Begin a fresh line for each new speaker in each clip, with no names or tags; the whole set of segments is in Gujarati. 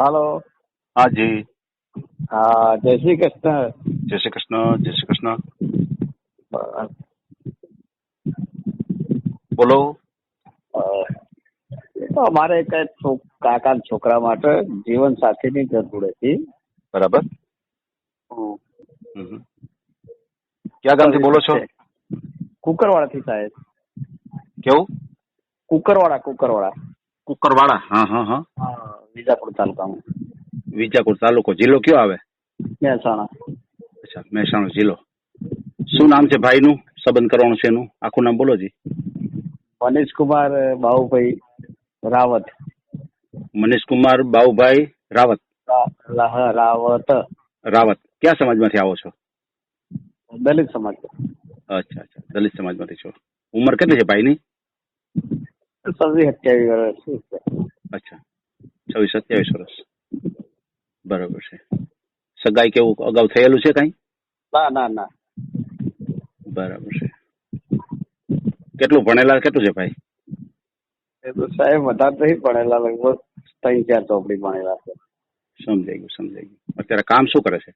હાલો.
હા જી.
હા જય શ્રી કૃષ્ણ.
જય શ્રી કૃષ્ણ જય શ્રી કૃષ્ણ. બોલો.
તો અમારે એક કાકા છોકરા માટે જીવન સાથીની જરૂર હતી.
બરાબર. ક્યાં ગામથી બોલો છો?
કુકરવાડાથી સાહેબ.
કેવું?
કુકરવાળા કુકરવાડા.
કુકરવાડા હા હા હા.
હા વિજાપુર તાલુકામાં.
વિજાપુર તાલુકો જિલ્લો કયો આવે?
મહેસાણા.
અચ્છા મહેસાણા જિલ્લો. શું નામ છે ભાઈનું? સંબંધ કરવાનું છે એનું? આખું નામ બોલો જી.
મનીષ કુમાર બાબુભાઈ રાવત.
મનીષ કુમાર બાઉભાઈ રાવત
રાવત.
રાવત. ક્યાં સમાજમાંથી આવો છો?
દલિત સમાજ.
અચ્છા અચ્છા. દલિત સમાજમાંથી છો. ઉંમર કેટલી છે ભાઈની?
સર્વી સત્યાવીસ વર્ષ.
અચ્છા. છવ્વીસ સત્યાવીસ વર્ષ બરાબર છે. સગાઈ કેવું અગાઉ થયેલું છે કઈ?
ના ના ના.
બરાબર છે. કેટલું ભણેલા કેટલું છે ભાઈ?
એ તો સાહેબ વધારે નહીં ભણેલા લગભગ ત્રણ ચાર ચોપડી ભણેલા છે.
સમજાઈ ગયું સમજાઈ ગયું. અત્યારે કામ શું કરે છે?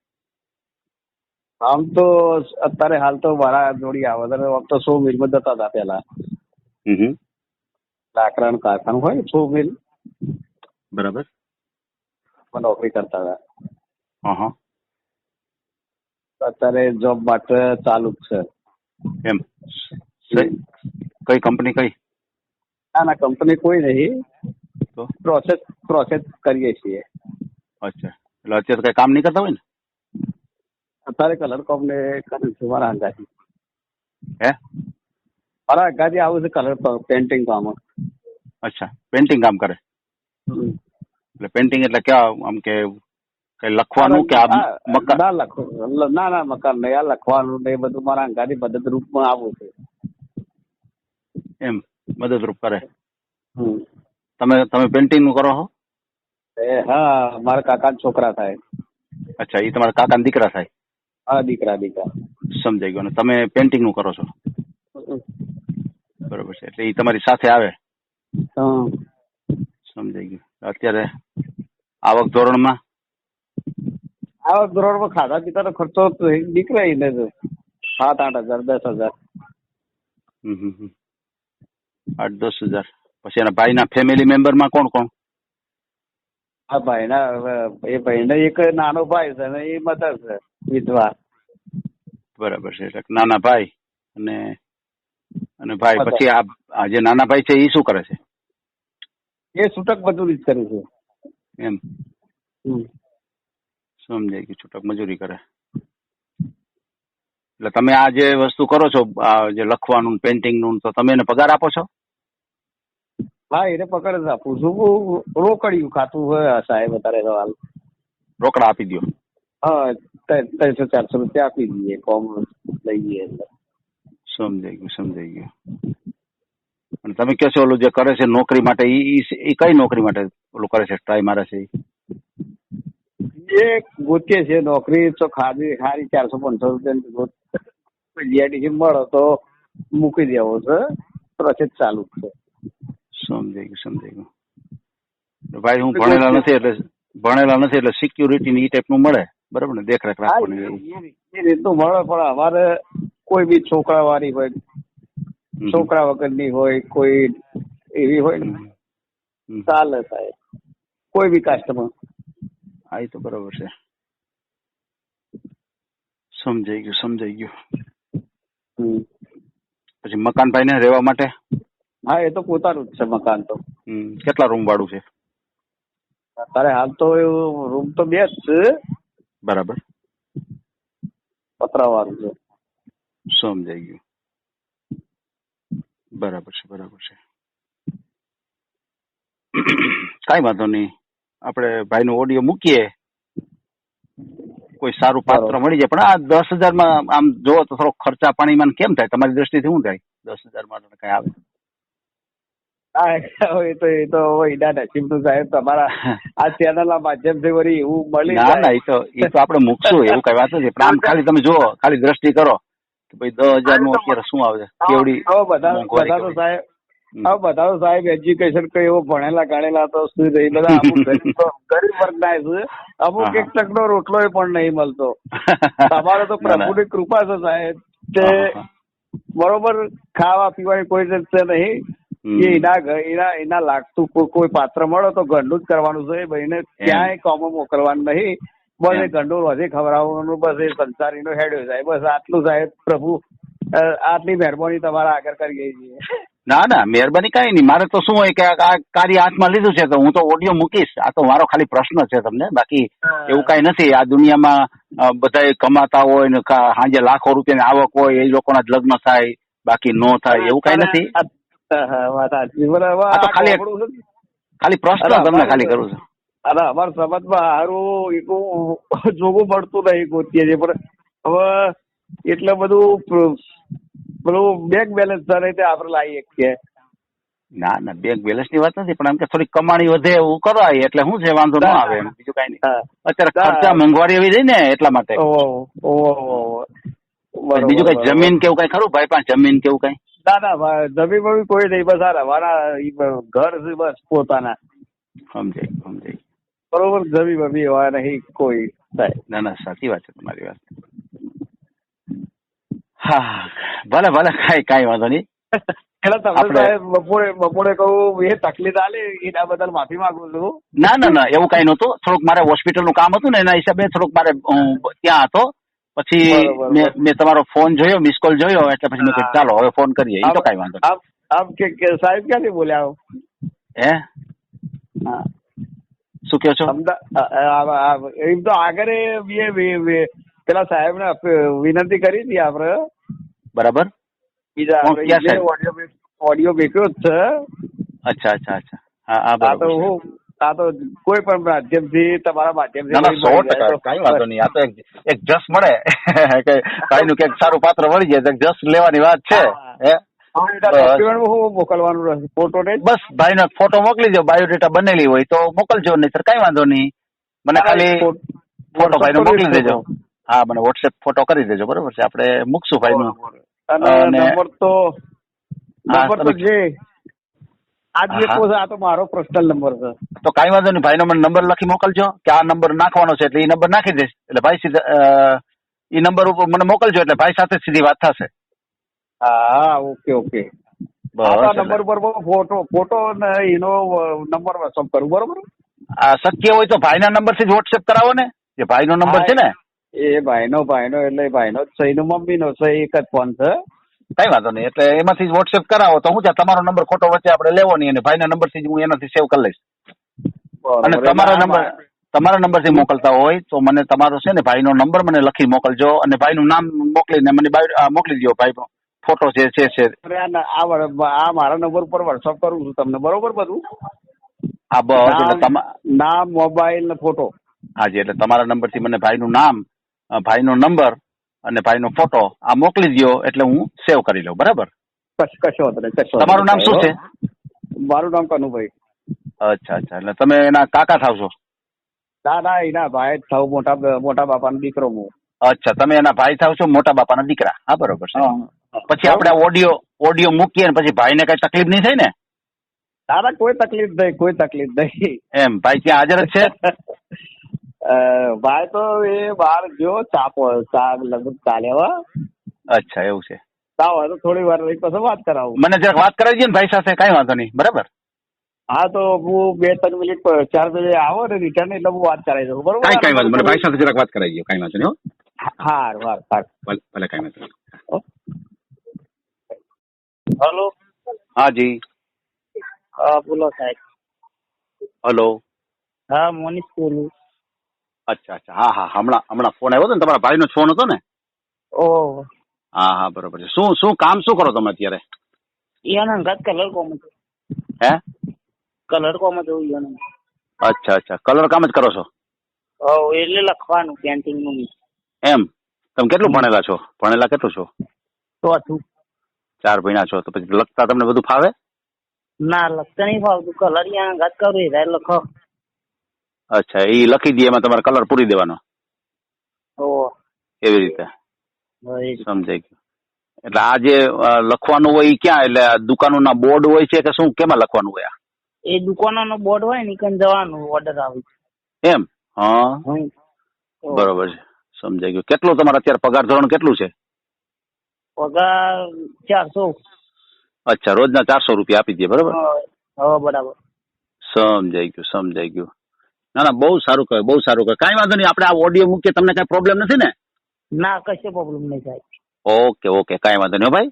આમ તો અત્યારે હાલ તો મારા જોડી આવે. તો સો મિલમાં જતા હતા પેલા
હમ હમ.
લાકડાનું કારખાનું હોય છો મિલ
બરાબર.
પણ નોકરી કરતા હતા.
હા
અત્યારે જોબ માટે ચાલુ જ છે.
એમ. કઈ કંપની કઈ?
ના ના કંપની કોઈ નહીં.
તો?
પ્રોસેસ પ્રોસેસ કરીએ છીએ.
અચ્છા. એટલે અત્યારે કઈ કામ નહીં કરતા હોય ને?
અત્યારે કલર કંપની કરે છે મારા અંગાજી
હે?
મારા અંગાજી આવું છે કલર પેન્ટિંગ કામ
અચ્છા પેન્ટિંગ કામ કરે એટલે પેન્ટિંગ એટલે ક્યાં આમ કે કઈ લખવાનું કે આ મકાન?
ના લખો ના ના મકાન નહીં આ લખવાનું ને બધું મારા અંગાજી મદદરૂપમાં આવું છે.
એમ મદદરૂપ કરે.
હમ.
તમે તમે પેન્ટિંગનું કરો છો
એ હા મારા કાકા છોકરા થાય.
અચ્છા એ તમારા કાકા દીકરા થાય?
હા દીકરા દીકરા.
સમજાઈ ગયો. ને તમે પેન્ટિંગનું કરો છો? બરોબર છે. એટલે એ તમારી સાથે આવે?
હમ.
સમજાઈ ગયું. અત્યારે આવક ધોરણમાં?
આવક ધોરણમાં ખાધા પીતાનો ખર્ચો તો નીકળે ઈ ને સાત આઠ હજાર દસ હજાર.
આઠ દસ હજાર. પછી એના ભાઈના ફેમિલી મેમ્બરમાં કોણ કોણ?
આ ભાઈના એ ભાઈને એક નાનો ભાઈ છે ને એ મધર છે વિધવા.
બરાબર છે. એટલે નાના ભાઈ અને અને ભાઈ પછી આ જે નાના ભાઈ છે એ શું કરે છે?
એ છૂટક મજૂરી જ કરે છે.
એમ? સમજાય કે છૂટક મજૂરી કરે? એટલે તમે આ જે વસ્તુ કરો છો આ જે લખવાનું પેન્ટિંગનું તો તમે એને પગાર આપો છો?
હા એને પકડ જ આપું છું. રોકડિયું ખાતું હોય સાહેબ અત્યારે હાલ
રોકડા આપી દો
હા ત્રણ- ત્રણસો ચારસો રૂપિયા આપી દઈએ કોમ લઈએ એટલે.
સમજાઈ ગયું સમજાઈ ગયું. અને તમે કહો છો ઓલું જે કરે છે નોકરી માટે ઈ કઈ નોકરી માટે ઓલું કરે છે? ટ્રાય મારે છે?
એ ગોતીએ છે નોકરી તો ખાધી સારી ચારસો પાંચસો રૂપિયા જીઆઈડીસી મળે તો મૂકી દેવો છે. પ્રોસેસ ચાલુ છે.
સમજાઈ ગયું સમજાઈ ગયું. ભાઈ હું ભણેલા નથી એટલે ભણેલા નથી એટલે સિક્યુરિટી ની ઈ ટાઈપનું મળે? બરાબર ને? દેખરેખ રાખવાની
એ- એ રીતનું મળે પણ અમારે કોઈ બી છોકરા વાળી હોય. છોકરા વગરની હોય કોઈ એવી હોય ને. ચાલે સાહેબ. કોઈ બી કાસ્ટમાં
હા એ તો બરોબર છે. સમજાઈ ગયું સમજાઈ ગયું. પછી મકાન ભાઈ ને રહેવા માટે?
હા એ તો પોતાનું જ છે મકાન તો.
કેટલા રૂમ વાળું છે?
અત્યારે હાલ તો એવું રૂમ તો બે જ છે.
બરાબર.
પતરા વાળું છે.
સમજાઈ ગયું. બરાબર છે બરાબર છે. કાંઈ વાંધો નહીં. આપણે ભાઈનો ઓડિયો મૂકીએ. કોઈ સારું પાત્ર મળી જાય. પણ આ દસ હજારમાં આમ જોવો તો થોડો ખર્ચા પાણીમાં કેમ થાય? તમારી દ્રષ્ટિથી શું થાય? દસ હજારમાં તો કઈ આવે.
હા એ તો એ તો હોય ના નસીબનું સાહેબ તમારા આ ચેનલ ના માધ્યમથી વળી એવું મળી
ના ના એ તો એ તો આપણે મૂકશું એવું કઈ વાત નથી પણ આમ ખાલી તમે જુઓ ખાલી દ્રષ્ટિ કરો. કે ભાઈ દસ હજારનું અત્યારે શું આવે કેવડી
બધા તો સાહેબ હા બધા તો સાહેબ એજ્યુકેશન કઈ એવો ભણેલા ગણેલા તો શું રહી બધા ગરીબ વર્ગ ના છે. અમુક. એક ટકનો રોટલો પણ નહીં મળતો. તમારે તો. પ્રભુની કૃપા છે સાહેબ.
હા.
બરોબર ખાવા પીવાની કોઈ જ છે નહીં. કે એના એના એના લાગતું કોઈ કોઈ પાત્ર મળે તો ઘરનું જ કરવાનું છે. ભાઈને ક્યાંય કોમો મોકલવાનું નહીં. બસ એ
એમ.
વધે ખવડાવવાનું બસ એ સંસારીનો હેડ્યો સાહેબ. બસ આટલું સાહેબ પ્રભુ આટલી મહેરબાની તમારા આગળ કરીએ છીએ.
ના ના મહેરબાની કઈ નહીં. મારે તો શું હોય કે આ કાર્ય હાથમાં લીધું છે તો હું તો ઓડિયો મૂકીશ. આ તો મારો ખાલી પ્રશ્ન છે તમને. બાકી એવું કઈ નથી. આ દુનિયામાં બધા કમાતા હોય ને સાંજે લાખો રૂપિયાની આવક હોય એ લોકોના જ લગ્ન થાય બાકી નો થાય એવું કઈ નથી. ખાલી પ્રશ્ન તમને ખાલી કરું છું.
અરે અમારા સમાજમાં હારું એટલું જોવું પડતું નહીં ગોતીએ છીએ પણ હવે એટલે બધું પેલું બેંક બેલેન્સ કરે તે આપણે લાવીએ કે.
ના ના બેંક બેલેન્સની વાત નથી પણ એમ કે થોડી કમાણી વધે એવું કરાય એટલે શું છે વાંધો ના આવે બીજું કઈ નહીં. અત્યારે ખર્ચા મોંઘવારી એવી રહી ને એટલા માટે. બીજું કઈ જમીન કેવું કઈ ખરું? ભાઈ પણ જમીન કેવું કઈ?
ના ના જમીન કોઈ નહીં બસ આ રવાના ઘર છે બસ પોતાના.
સમજાય સમજાય.
બરોબર જમી બમી એવા નહીં કોઈ.
ના ના સાચી વાત છે તમારી વાત. હા ભલે ભલે કઈ કઈ વાંધો નહીં.
એટલે તમે બપોરે બપોરે કહું એ તકલીફ આલે એના બદલ માફી માંગુ છું.
ના ના ના એવું કઈ નહોતું. થોડુંક મારે હોસ્પિટલનું કામ હતું ને એના હિસાબે થોડુંક મારે ત્યાં હતો. પછી મેં તમારો ફોન જોયો મિસ કોલ જોયો એટલે પછી મેં ચાલો હવે ફોન કરીએ. એ તો કઈ વાંધો
આપ કે સાહેબ ક્યાંથી બોલ્યા
હે?
હા.
શું કહો છો?
એમ તો આગળ પેલા સાહેબ ને વિનંતી કરી હતી આપણે
બરાબર.
બીજા? ઓડિયો બે- જ છે.
અચ્છા અચ્છા અચ્છા. હા
તો હું આ તો કોઈ પણ માધ્યમથી તમારા માધ્યમથી
ના સો ટકા કઈ વાંધો નહીં. આ તો એક જસ મળે. કઈ નું કંઈક સારું પાત્ર મળી જાય જસ લેવાની વાત છે.
હા.
હે
મોકલવાનું રહેશે ફોટો ને
બસ ભાઈ નો ફોટો મોકલી દો બાયોડેટા બનેલી હોય તો મોકલજો નહીં કઈ વાંધો નહીં. મને ખાલી ફોટો ભાઈ નો મોકલી દેજો. હા મને વોટ્સએપ ફોટો કરી દેજો બરોબર છે. આપણે મૂકશું ભાઈ નું
અને નંબર તો નંબર તો આ જે છો, આ તો મારો પર્સનલ નંબર છે.
તો કઈ વાંધો નહીં ભાઈનો મને નંબર લખી મોકલજો કે આ નંબર નાખવાનો છે એટલે એ નંબર નાખી દઈશ. એટલે ભાઈ સીધા એ નંબર ઉપર મને મોકલજો એટલે ભાઈ સાથે સીધી વાત થશે.
હા ઓકે ઓકે
બસ
નંબર પર ફોટો ફોટો ને એનો નંબર વોટ્સઅપ કરું બરોબર?
આ શક્ય હોય તો ભાઈના નંબરથી જ વોટ્સએપ કરાવો ને. જે ભાઈનો નંબર છે ને.
એ ભાઈનો ભાઈનો એટલે ભાઈનો જ એનો મમ્મીનો છે એક જ ફોન છે.
કઈ વાંધો નહીં એટલે એમાંથી જ વોટ્સએપ કરાવો. તો હું છે તમારો નંબર ખોટો વચ્ચે આપણે લેવો નહીં અને ભાઈના નંબરથી જ હું એનાથી સેવ કરી લઈશ. અને તમારો
તમારા
નંબર તમારા નંબરથી મોકલતા હોય તો મને તમારો છે ને ભાઈનો નંબર મને લખી મોકલજો અને ભાઈનું નામ મોકલીને મને મોકલી દો ભાઈનો. ફોટો જે છે છે.
આ આ મારા નંબર ઉપર વોટ્સઅપ કરું છું તમને. બરોબર બધું?
આ બસ એટલે
નામ- મોબાઈલ ને ફોટો
હાજી એટલે તમારા નંબરથી મને ભાઈનું નામ ભાઈ ભાઈનો નંબર અને ભાઈનો ફોટો આ મોકલી દો એટલે હું સેવ કરી લઉં બરાબર?
કશો કશો
તમારું નામ શું છે?
મારું નામ કનુભાઈ.
અચ્છા અચ્છા એટલે તમે એના કાકા થાવ છો?
ના ના એના ભાઈ થાવ મોટા મોટા બાપાનો દીકરો હું.
અચ્છા તમે એના ભાઈ થાવ છો મોટા બાપાના દીકરા. હા બરોબર છે પછી આપણે ઓડિયો ઓડિયો મૂકીએ ને પછી ભાઈને કઈ તકલીફ નહીં થાય ને?
ના ના કોઈ તકલીફ નહીં કોઈ તકલીફ નહીં.
એમ ભાઈ ત્યાં હાજર જ છે?
અ, ભાઈ તો એ બહાર ગયો ચા પ- ચા લગભગ ચા લેવા
અચ્છા એવું છે.
ચા હોય તો થોડી વાર રહી પછી વાત કરાવું.
મને જરાક વાત કરાવી દે ને ભાઈ સાથે કઈ વાંધો નહીં બરાબર?
હા તો હું બે ત્રણ મિનિટ પ- ચાર મિનિટ આવો ને રિટર્ન એટલે હું વાત કરાવી દઉં બરોબર?
કઈ કઈ વાંધો મને ભાઈ સાથે જરાક વાત કરાવી દો કઈ વાંધો નહીં હો.
હાર હાર હાર.
ભલે ભલે કઈ વાંધો નહીં.
હલો.
હા જી.
હા બોલો સાહેબ.
હલો.
હા મોનીશ બોલું.
અચ્છા અચ્છા. હા હા હમણાં હમણાં ફોન આવ્યો હતો ને તમારા ભાઈનો ફોન હતો ને?
ઓ.
હા હા બરોબર છે. શું શું કામ શું કરો તમે અત્યારે?
યાના ગત કલર કોમ છે
હે?
કલર કોમ હતો યાના
અચ્છા અચ્છા. કલર કામ જ કરો છો?
ઓ એટલે લખવાનું પેન્ટિંગનું
એમ? તમે કેટલું ભણેલા છો? ભણેલા કેટલું છો?
ચોથું.
ચાર ભણ્યા છો તો પછી લખતા તમને બધું ફાવે?
ના લખતા નહીં ફાવતું. કલર ઈયાનો અંગાત કરું એ લખો.
અચ્છા એ લખી દે એમાં તમારે કલર પૂરી દેવાનો.
ઓ.
એવી રીતે. સમજાઈ ગયું. એટલે આ જે લખવાનું હોય ક્યાં? એટલે દુકાનોના બોર્ડ હોય છે કે શું? કેમાં લખવાનું હોય?
એ દુકાનોનો બોર્ડ હોય ને કઈ જવાનું ઓર્ડર આવે.
એમ? હા. બરોબર છે. સમજાઈ ગયું. કેટલું તમારે અત્યારે પગાર ધોરણ કેટલું છે?
પગાર ચારસો.
અચ્છા રોજના ચારસો રૂપિયા આપી દે બરાબર?
બરાબર.
સમજાઈ ગયું સમજાઈ ગયું. ના ના બહુ સારું કહે બહુ સારું કહે કાંઈ વાંધો નહીં આપણે આ ઓડિયો મૂકીએ તમને કાંઈ પ્રોબ્લેમ નથી ને?
ના કશો પ્રોબ્લેમ નહીં થાય
ઓકે ઓકે કાંઈ વાંધો નહીં ભાઈ.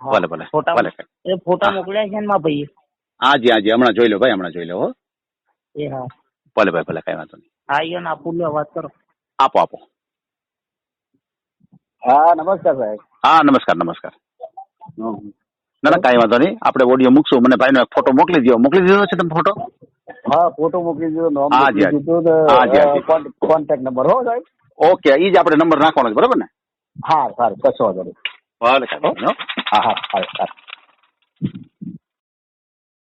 ભલે ભલે
ફોટા
ભલે
એ ફોટા મોકલ્યા છે ને મારા ભાઈ
હાજી હાજી હમણાં જોઈ લો ભાઈ હમણાં જોઈ લો હો.
એ હા.
ભલે ભાઈ ભલે કાંઈ વાંધો નહીં.
હા ઈયો ને આપું લ્યો વાત કરો.
આપો આપો.
હા નમસ્કાર સાહેબ
હા નમસ્કાર નમસ્કાર. ના ના કાંઈ વાંધો નહીં. આપણે ઓડિયો મૂકશું. મને ભાઈનો એક ફોટો મોકલી દો મોકલી દીધો છે તમે ફોટો
હા ફોટો મોકલી દીધો નામ મોકલી દીધું
હા, જી,
અ, કોન્ટેક્ટ નંબર હો સાહેબ?
ઓકે એ જ આપણે નંબર નાખવાનો છે બરાબર ને?
હા સારું કશો વાંધો નહીં.
ભલે હો.
હા હા